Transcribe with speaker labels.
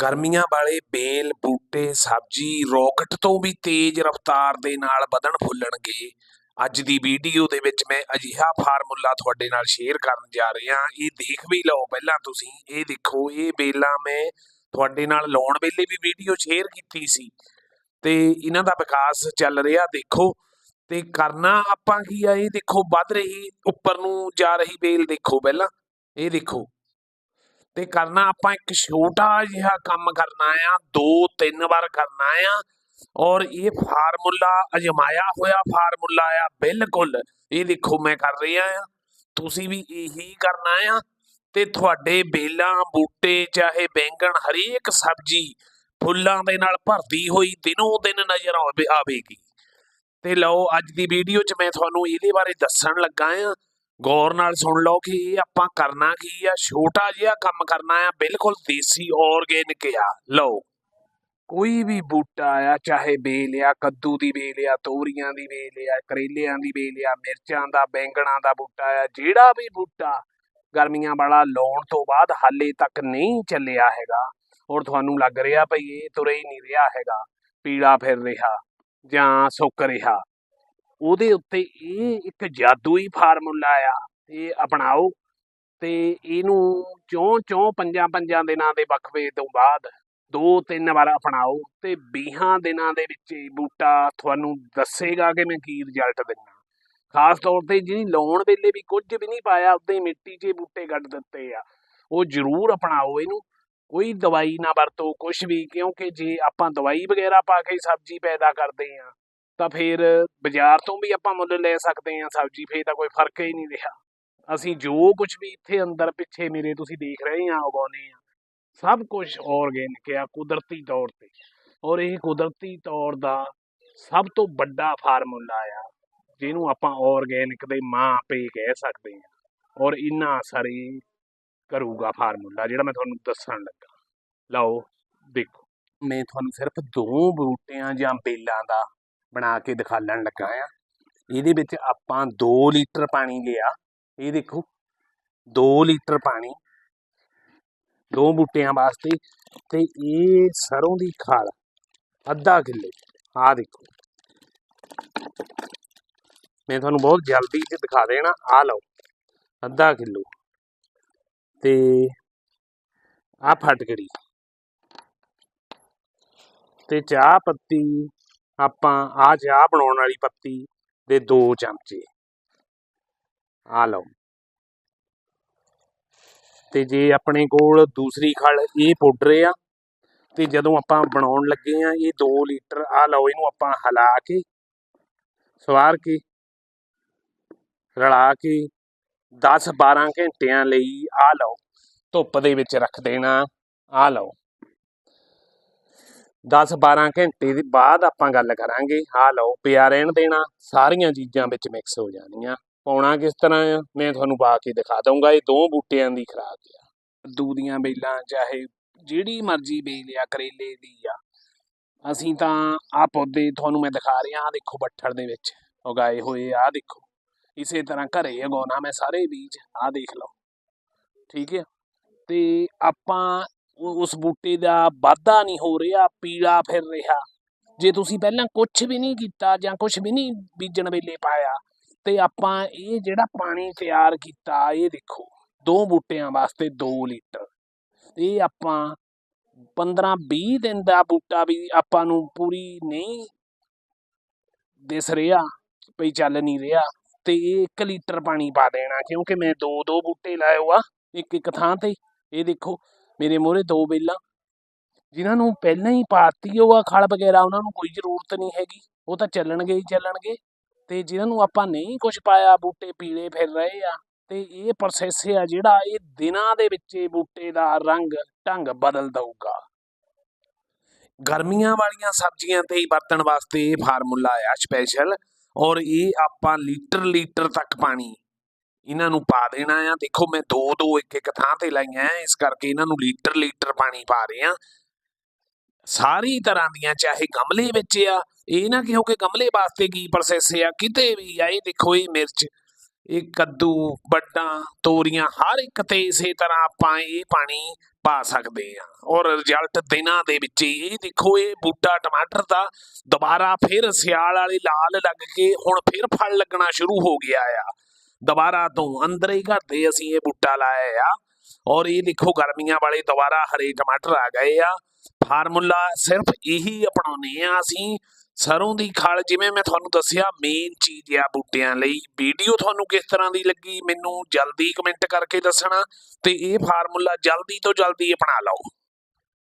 Speaker 1: ਗਰਮੀਆਂ ਵਾਲੇ ਬੇਲ, ਬੂਟੇ, ਸਬਜ਼ੀ, ਰੌਕਟ ਤੋਂ ਵੀ ਤੇਜ਼ ਰਫ਼ਤਾਰ ਦੇ ਨਾਲ ਵਧਣ ਫੁੱਲਣਗੇ। ਅੱਜ ਦੀ ਵੀਡੀਓ ਦੇ ਵਿੱਚ ਮੈਂ ਅਜਿਹਾ ਫਾਰਮੂਲਾ ਤੁਹਾਡੇ ਨਾਲ ਸ਼ੇਅਰ ਕਰਨ ਜਾ ਰਿਹਾ ਇਹ ਦੇਖ ਵੀ ਲਓ ਪਹਿਲਾਂ ਤੁਸੀਂ। ਇਹ ਦੇਖੋ, ਇਹ ਬੇਲਾਂ ਮੈਂ ਤੁਹਾਡੇ ਨਾਲ ਲਾਉਣ ਵੇਲੇ ਵੀ ਵੀਡੀਓ ਸ਼ੇਅਰ ਕੀਤੀ ਸੀ। ਤੇ ਇਹਨਾਂ ਦਾ ਵਿਕਾਸ ਚੱਲ ਰਿਹਾ, ਦੇਖੋ। ਤੇ ਕਰਨਾ ਆਪਾਂ ਕੀ ਆ? ਇਹ ਦੇਖੋ, ਵੱਧ ਰਹੀ, ਉੱਪਰ ਨੂੰ ਜਾ ਰਹੀ ਬੇਲ ਦੇਖੋ ਪਹਿਲਾਂ। ਇਹ ਦੇਖੋ। ਤੇ ਕਰਨਾ ਆਪਾਂ ਇੱਕ ਛੋਟਾ ਜਿਹਾ ਕੰਮ ਕਰਨਾ ਆ, ਦੋ ਤਿੰਨ ਵਾਰ ਕਰਨਾ ਆ। ਔਰ ਇਹ ਫਾਰਮੂਲਾ ਅਜਮਾਇਆ ਹੋਇਆ ਫਾਰਮੂਲਾ ਆ, ਬਿਲਕੁਲ। ਇਹ ਦੇਖੋ ਮੈਂ ਕਰ ਰਿਹਾ ਆ। ਤੁਸੀਂ ਵੀ ਇਹੀ ਕਰਨਾ ਆ। ਤੇ ਤੁਹਾਡੇ ਬੇਲਾਂ, ਬੂਟੇ, ਚਾਹੇ ਬੈਂਗਣ, ਹਰੇਕ ਸਬਜ਼ੀ ਫੁੱਲਾਂ ਦੇ ਨਾਲ ਭਰਦੀ ਹੋਈ ਦਿਨੋਂ ਦਿਨ ਨਜ਼ਰ ਆਵੇ- ਆਵੇਗੀ। ਤੇ ਲਓ, ਅੱਜ ਦੀ ਵੀਡੀਓ 'ਚ ਮੈਂ ਤੁਹਾਨੂੰ ਇਹਦੇ ਬਾਰੇ ਦੱਸਣ ਲੱਗਾ ਆ। ਗੌਰ ਨਾਲ ਸੁਣ ਲਓ ਕਿ ਇਹ ਆਪਾਂ ਕਰਨਾ ਕੀ ਆ? ਛੋਟਾ ਜਿਹਾ ਕੰਮ ਕਰਨਾ ਆ, ਬਿਲਕੁਲ ਦੇਸੀ ਆਰਗੇਨਿਕ ਆ। ਲਓ, ਕੋਈ ਵੀ ਬੂਟਾ ਆ, ਚਾਹੇ ਬੇਲ ਆ, ਕੱਦੂ ਦੀ ਬੇਲ ਆ, ਤੋਰੀਆਂ ਦੀ ਬੇਲ ਆ, ਕਰੇਲਿਆਂ ਦੀ ਬੇਲ ਆ, ਮਿਰਚਾਂ ਦਾ, ਬੈਂਗਣਾਂ ਦਾ ਬੂਟਾ ਆ, ਜਿਹੜਾ ਵੀ ਬੂਟਾ ਗਰਮੀਆਂ ਵਾਲਾ ਲਾਉਣ ਤੋਂ ਬਾਅਦ ਹਾਲੇ ਤੱਕ ਨਹੀਂ ਚੱਲਿਆ ਹੈਗਾ, ਔਰ ਤੁਹਾਨੂੰ ਲੱਗ ਰਿਹਾ ਭਈ ਇਹ ਤੁਰੇ ਹੀ ਨਹੀਂ ਰਿਹਾ ਹੈਗਾ ਪੀੜਾ ਫਿਰ ਰਿਹਾ ਜਾਂ ਸੁੱਕ ਰਿਹਾ। ਉਹਦੇ ਉੱਤੇ ਇਹ ਇੱਕ ਜਾਦੂਈ ਫਾਰਮੂਲਾ ਆ ਇਹ ਅਪਣਾਓ ਤੇ ਇਹਨੂੰ ਚੋਂ ਚੌਂ ਪੰਜਾਂ ਪੰਜਾਂ ਦਿਨਾਂ ਦੇ ਵਕਫੇ ਤੋਂ ਬਾਅਦ ਦੋ ਤਿੰਨ ਵਾਰ ਅਪਣਾਓ ਤੇ 20 ਦਿਨਾਂ ਦੇ ਵਿੱਚ ਬੂਟਾ ਤੁਹਾਨੂੰ ਦੱਸੇਗਾ ਕਿ ਮੈਂ ਕੀ ਰਿਜ਼ਲਟ ਦਿੰਦਾ। ਖਾਸ ਤੌਰ ਤੇ ਜਿਹੜੀ ਲਾਉਣ ਵੇਲੇ ਵੀ ਕੁਝ ਵੀ ਨਹੀਂ ਪਾਇਆ, ਉਦਾਂ ਹੀ ਮਿੱਟੀ 'ਚ ਬੂਟੇ ਕੱਢ ਦਿੱਤੇ ਆ। ਉਹ ਜ਼ਰੂਰ ਅਪਣਾਓ ਇਹਨੂੰ। ਕੋਈ ਦਵਾਈ ਨਾ ਵਰਤੋ ਕੁਝ ਵੀ, ਕਿਉਂਕਿ ਜੇ ਆਪਾਂ ਦਵਾਈ ਵਗੈਰਾ ਪਾ ਕੇ ਸਬਜ਼ੀ ਪੈਦਾ ਕਰਦੇ ਆ ਤਾਂ ਫਿਰ ਬਾਜ਼ਾਰ ਤੋਂ ਵੀ ਆਪਾਂ ਮੁੱਲ ਲੈ ਸਕਦੇ ਹਾਂ ਸਬਜ਼ੀ, ਫੇਰ ਤਾਂ ਕੋਈ ਫ਼ਰਕ ਹੀ ਨਹੀਂ ਰਿਹਾ। ਅਸੀਂ ਜੋ ਕੁਝ ਵੀ ਇੱਥੇ ਅੰਦਰ ਪਿੱਛੇ ਮੇਰੇ ਤੁਸੀਂ ਦੇਖ ਰਹੇ ਆ ਉਗਾਉਨੇ ਆ ਸਭ ਕੁਝ ਆਰਗੇਨਿਕ ਆ ਕੁਦਰਤੀ ਤੌਰ ਤੇ। ਔਰ ਇਹ ਕੁਦਰਤੀ ਤੌਰ ਦਾ ਸਭ ਤੋਂ ਵੱਡਾ ਫਾਰਮੂਲਾ ਆ, ਜਿਹਨੂੰ ਆਪਾਂ ਆਰਗੇਨਿਕ ਦੇ ਮਾਂ ਪੇ ਕਹਿ ਸਕਦੇ ਆ ਔਰ ਇੰਨਾ ਸਾਰੇ ਕਰੂਗਾ ਫਾਰਮੂਲਾ, ਜਿਹੜਾ ਮੈਂ ਤੁਹਾਨੂੰ ਦੱਸਣ ਲੱਗਾ। ਲਓ, ਦੇਖੋ, ਮੈਂ ਤੁਹਾਨੂੰ ਸਿਰਫ ਦੋ ਬੂਟਿਆਂ ਜਾਂ ਬੇਲਾਂ ਦਾ ਬਣਾ ਕੇ ਦਿਖਾਲਣ ਲੱਗਾ ਆ। ਇਹਦੇ ਵਿੱਚ ਆਪਾਂ 2 ਲੀਟਰ ਪਾਣੀ ਲਿਆ। ਇਹ ਦੇਖੋ 2 ਲੀਟਰ ਪਾਣੀ। ਦੋ ਬੂਟਿਆਂ ਵਾਸਤੇ ਤੇ ਇਹ ਸਰੋਂ ਦੀ ਖਾਲ ਅੱਧਾ ਕਿਲੋ। ਆਹ ਦੇਖੋ। ਮੈਂ ਤੁਹਾਨੂੰ ਬਹੁਤ ਜਲਦੀ ਚ ਦਿਖਾ ਦੇਣਾ। ਆ ਲਓ ਅੱਧਾ ਕਿਲੋ। ਤੇ ਆ ਫਟਕੜੀ। ਤੇ ਚਾਹ ਪੱਤੀ ਆਪਾਂ ਆ ਚਾਹ ਬਣਾਉਣ ਵਾਲੀ ਪੱਤੀ ਦੇ 2 ਚਮਚੇ। ਆ ਲਓ। ਤੇ ਜੇ ਆਪਣੇ ਕੋਲ ਦੂਸਰੀ ਖਲ ਇਹ ਪਾਊਡਰ ਆ, ਤੇ ਜਦੋਂ ਆਪਾਂ ਬਣਾਉਣ ਲੱਗੇ ਆ ਇਹ 2 ਲੀਟਰ ਆ ਲਓ ਇਹਨੂੰ ਆਪਾਂ ਹਿਲਾ ਕੇ, ਸਵਾਰ ਕੇ, ਰਲਾ ਕੇ 10 12 ਘੰਟਿਆਂ ਲਈ ਆ ਲਓ ਧੁੱਪ ਦੇ ਵਿੱਚ ਰੱਖ ਦੇਣਾ ਆ ਲਓ। 10 12 ਘੰਟੇ ਦੇ ਬਾਅਦ ਆਪਾਂ ਗੱਲ ਕਰਾਂਗੇ। ਆ ਲਓ, ਪਿਆ ਰਹਿਣ ਦੇਣਾ, ਸਾਰੀਆਂ ਚੀਜ਼ਾਂ ਵਿੱਚ ਮਿਕਸ ਹੋ ਜਾਣੀਆਂ। ਪਾਉਣਾ ਕਿਸ ਤਰ੍ਹਾਂ ਆ, ਮੈਂ ਤੁਹਾਨੂੰ ਪਾ ਕੇ ਦਿਖਾ ਦਊਂਗਾ। ਇਹ ਦੋ ਬੂਟਿਆਂ ਦੀ ਖੁਰਾਕ ਆ। ਕੱਦੂ ਦੀਆਂ ਬੇਲਾਂ, ਚਾਹੇ ਜਿਹੜੀ ਮਰਜ਼ੀ ਬੇਲ ਆ, ਕਰੇਲੇ ਦੀ ਆ। ਅਸੀਂ ਤਾਂ ਆ ਪੌਦੇ ਤੁਹਾਨੂੰ ਮੈਂ ਦਿਖਾ ਰਿਹਾ ਆ ਦੇਖੋ ਬੱਠਲ ਦੇ ਵਿੱਚ। ਉਗਾਏ ਹੋਏ ਆ ਦੇਖੋ। ਇਸੇ ਤਰ੍ਹਾਂ ਘਰੇ ਉਗਾਉਣਾ ਮੈਂ ਸਾਰੇ ਬੀਜ ਆ ਦੇਖ ਲਓ। ਠੀਕ ਹੈ ਤੇ ਆਪਾਂ ਉਸ ਬੂਟੇ ਦਾ ਵਾਧਾ ਨਹੀਂ ਹੋ ਰਿਹਾ, ਪੀਲਾ ਫਿਰ ਰਿਹਾ। ਜੇ ਤੁਸੀਂ ਪਹਿਲਾਂ ਕੁਝ ਵੀ ਨਹੀਂ ਕੀਤਾ ਜਾਂ ਕੁਝ ਵੀ ਨਹੀਂ ਬੀਜਣ ਵੇਲੇ ਪਾਇਆ, ਤੇ ਆਪਾਂ ਇਹ ਜਿਹੜਾ ਪਾਣੀ ਤਿਆਰ ਕੀਤਾ, ਇਹ ਦੇਖੋ, ਦੋ ਬੂਟਿਆਂ ਵਾਸਤੇ 2 ਲੀਟਰ। ਇਹ ਆਪਾਂ 15 20 ਦਿਨ ਦਾ ਬੂਟਾ ਵੀ ਆਪਾਂ ਨੂੰ ਪੂਰੀ ਨਹੀਂ ਦਿਸ ਰਿਹਾ ਭਈ ਚੱਲ ਨਹੀਂ ਰਿਹਾ, ਤੇ ਇਹ 1 ਲੀਟਰ ਪਾਣੀ ਪਾ ਦੇਣਾ, ਕਿਉਂਕਿ ਮੈਂ ਦੋ ਦੋ ਬੂਟੇ ਲਾਏ ਹੋਆ ਇੱਕ ਇੱਕ ਥਾਂ ਤੇ। ਇਹ ਦੇਖੋ ਮੇਰੇ ਮੂਹਰੇ ਦੋ ਬੇਲਾਂ। ਜਿਨ੍ਹਾਂ ਨੂੰ ਪਹਿਲਾਂ ਹੀ ਪਾਤੀ ਹੋਆ ਖਲ ਵਗੈਰਾ, ਉਹਨਾਂ ਨੂੰ ਕੋਈ ਜ਼ਰੂਰਤ ਨਹੀਂ ਹੈਗੀ। ਉਹ ਤਾਂ ਚੱਲਣਗੇ ਹੀ ਚੱਲਣਗੇ। ਤੇ ਜਿਨ੍ਹਾਂ ਨੂੰ ਆਪਾਂ ਨਹੀਂ ਕੁਝ ਪਾਇਆ, ਬੂਟੇ ਪੀਲੇ ਫਿਰ ਰਹੇ ਆ। ਤੇ ਇਹ ਪ੍ਰੋਸੈਸ ਆ ਜਿਹੜਾ ਇਹ ਦਿਨਾਂ ਦੇ ਵਿੱਚ ਇਹ ਬੂਟੇ ਦਾ ਰੰਗ, ਢੰਗ ਬਦਲ ਦਊਗਾ। ਗਰਮੀਆਂ ਵਾਲੀਆਂ ਸਬਜ਼ੀਆਂ ਤੇ ਹੀ ਵਰਤਣ ਵਾਸਤੇ ਇਹ ਫਾਰਮੂਲਾ ਆ ਸਪੈਸ਼ਲ ਔਰ ਇਹ ਆਪਾਂ ਲੀਟਰ ਲੀਟਰ ਤੱਕ ਪਾਣੀ ਇਹਨਾਂ ਨੂੰ ਪਾ ਦੇਣਾ ਆ। ਦੇਖੋ ਮੈਂ ਦੋ ਦੋ ਇੱਕ ਇੱਕ ਥਾਂ ਤੇ ਲਾਈਆਂ ਆ, ਇਸ ਕਰਕੇ ਇਹਨਾਂ ਨੂੰ ਲੀਟਰ ਲੀਟਰ ਪਾਣੀ ਪਾ ਰਹੇ ਆ। ਸਾਰੀ ਤਰ੍ਹਾਂ ਦੀਆਂ ਚਾਹੇ ਗਮਲੇ ਵਿੱਚ ਆ ਇਹ ਨਾ ਕਿਹੋ ਕਿ ਗਮਲੇ ਵਾਸਤੇ ਕੀ ਪ੍ਰੋਸੈਸ ਆ ਕਿਤੇ ਵੀ ਆ ਇਹ ਦੇਖੋ ਇਹ ਮਿਰਚ ਇਹ ਕੱਦੂ ਵੱਡਾਂ ਤੋਰੀਆਂ ਹਰ ਇੱਕ ਤੇ ਇਸੇ ਤਰ੍ਹਾਂ ਆਪਾਂ ਇਹ ਪਾਣੀ ਪਾ ਸਕਦੇ ਆ। ਔਰ ਰਿਜ਼ਲਟ ਦਿਨਾਂ ਦੇ ਵਿੱਚ ਇਹ ਦੇਖੋ ਇਹ ਬੂਟਾ ਟਮਾਟਰ ਦਾ ਦੁਬਾਰਾ ਫਿਰ ਸਿਆਲ ਵਾਲੇ ਲਾਲ ਲੱਗ ਕੇ ਹੁਣ ਫਿਰ ਫਲ ਲੱਗਣਾ ਸ਼ੁਰੂ ਹੋ ਗਿਆ ਆ। ਦੁਬਾਰਾ ਤੋਂ ਅੰਦਰ ਹੀ ਘਰ ਦੇ ਅਸੀਂ ਇਹ ਬੂਟਾ ਲਾਇਆ ਆ। ਔਰ ਇਹ ਦੇਖੋ ਗਰਮੀਆਂ ਵਾਲੇ ਦੁਬਾਰਾ ਹਰੇ ਟਮਾਟਰ ਆ ਗਏ ਆ। ਫਾਰਮੂਲਾ ਸਿਰਫ ਇਹੀ ਅਪਣਾਉਨੇ ਆ ਅਸੀਂ। ਸਰੋਂ ਦੀ ਖਲ ਜਿਵੇਂ ਮੈਂ ਤੁਹਾਨੂੰ ਦੱਸਿਆ ਮੇਨ ਚੀਜ਼ ਆ ਬੂਟਿਆਂ ਲਈ। ਵੀਡੀਓ ਤੁਹਾਨੂੰ ਕਿਸ ਤਰ੍ਹਾਂ ਦੀ ਲੱਗੀ ਮੈਨੂੰ ਜਲਦੀ ਕਮੈਂਟ ਕਰਕੇ ਦੱਸਣਾ। ਤੇ ਇਹ ਫਾਰਮੂਲਾ ਜਲਦੀ ਤੋਂ ਜਲਦੀ ਅਪਣਾ ਲਓ।